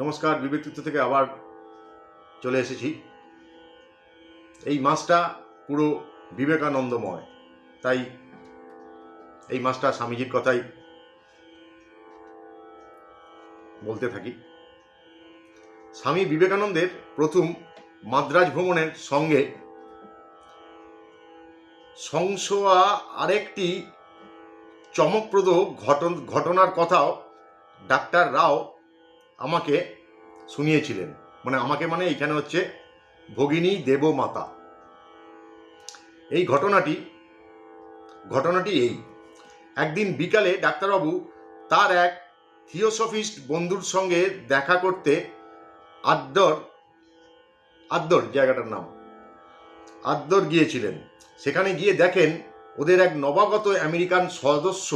নমস্কার বিবেকতীর্থ থেকে আবার চলে এসেছি। এই মাসটা পুরো বিবেকানন্দময়, তাই এই মাসটা স্বামীজির কথাই বলতে থাকি। স্বামী বিবেকানন্দের প্রথম মাদ্রাজ ভ্রমণের সঙ্গে সংশোয়া আরেকটি চমকপ্রদ ঘটন ঘটনার কথাও ডাক্তার রাও আমাকে শুনিয়েছিলেন। মানে আমাকে মানে এখানে হচ্ছে ভগিনী দেবমাতা। এই ঘটনাটি ঘটনাটি এই। একদিন বিকালে ডাক্তারবাবু তার এক থিওসফিস্ট বন্ধুর সঙ্গে দেখা করতে আদ্দর আদ্দর জায়গাটার নাম, আদ্দর গিয়েছিলেন। সেখানে গিয়ে দেখেন ওদের এক নবাগত আমেরিকান সদস্য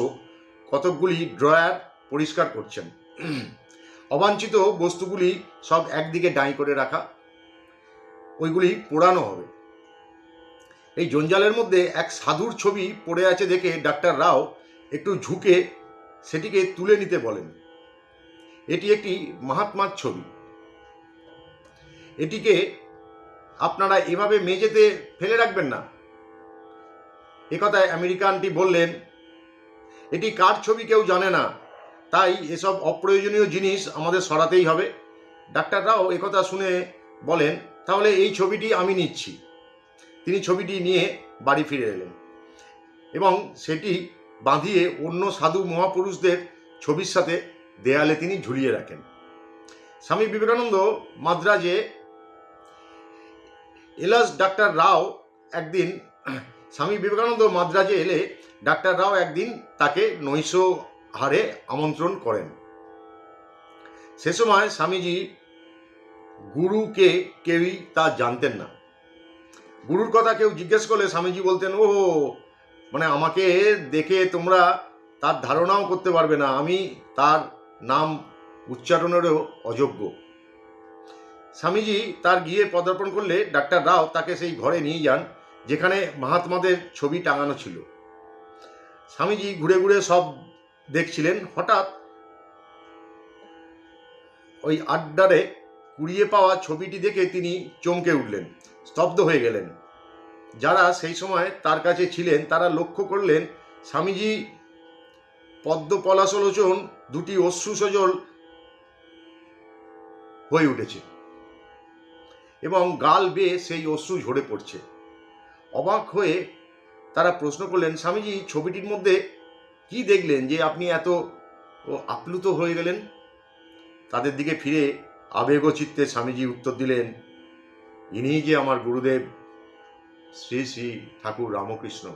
কতকগুলি ড্রয়ার পরিষ্কার করছেন। অবাঞ্ছিত বস্তুগুলি সব একদিকে ডাই করে রাখা, ওইগুলি পোড়ানো হবে। এই জঞ্জালের মধ্যে এক সাধুর ছবি পড়ে আছে দেখে ডাক্তার রাও একটু ঝুঁকে সেটিকে তুলে নিতে বলেন। এটি একটি মহাত্মার ছবি। এটিকে আপনারা এভাবে মেঝেতে ফেলে রাখবেন না। একথায় আমেরিকানটি বললেন, এটি কার ছবি কেউ জানে না। তাই এসব অপ্রয়োজনীয় জিনিস আমাদের সরাতেই হবে। ডাক্তাররাও একথা শুনে বলেন, তাহলে এই ছবিটি আমি নিচ্ছি। তিনি ছবিটি নিয়ে বাড়ি ফিরে এলেন এবং সেটি বাঁধিয়ে অন্য সাধু মহাপুরুষদের ছবির সাথে দেয়ালে তিনি ঝুলিয়ে রাখেন। স্বামী বিবেকানন্দ মাদ্রাজে এলাস ডাক্তার রাও একদিন, স্বামী বিবেকানন্দ মাদ্রাজে এলে ডাক্তার রাও একদিন তাকে নৈশ হারে আমন্ত্রণ করেন। সে সময় স্বামীজি গুরুকে কেউই তা জানতেন না। গুরুর কথা কেউ জিজ্ঞেস করলে স্বামীজি বলতেন ও মানে আমাকে দেখে তোমরা তার ধারণাও করতে পারবে না, আমি তার নাম উচ্চারণেরও অযোগ্য। স্বামীজি তার গিয়ে পদার্পণ করলে ডাক্তার রাও তাকে সেই ঘরে নিয়ে যান, যেখানে মহাত্মাদের ছবি টাঙানো ছিল। স্বামীজি ঘুরে ঘুরে সব দেখছিলেন হঠাৎ ওই আড্ডারে কুড়িয়ে পাওয়া ছবিটি দেখে তিনি চমকে উঠলেন, স্তব্ধ হয়ে গেলেন। যারা সেই সময় তার কাছে ছিলেন, তারা লক্ষ্য করলেন স্বামীজি পদ্ম পলাশলোচন দুটি অশ্রু সজল হয়ে উঠেছে এবং গাল বেয়ে সেই অশ্রু ঝরে পড়ছে। অবাক হয়ে তারা প্রশ্ন করলেন, স্বামীজি, ছবিটির মধ্যে কি দেখলেন যে আপনি এত আপ্লুত হয়ে গেলেন? তাদের দিকে ফিরে আবেগচিত্তে স্বামীজি উত্তর দিলেন, ইনি যে আমার গুরুদেব, শ্রী শ্রী ঠাকুর রামকৃষ্ণ।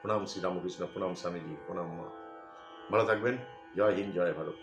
প্রণাম শ্রী রামকৃষ্ণ, প্রণাম স্বামীজি, প্রণাম মা। ভালো থাকবেন। জয় হিন্দ, জয় ভারত।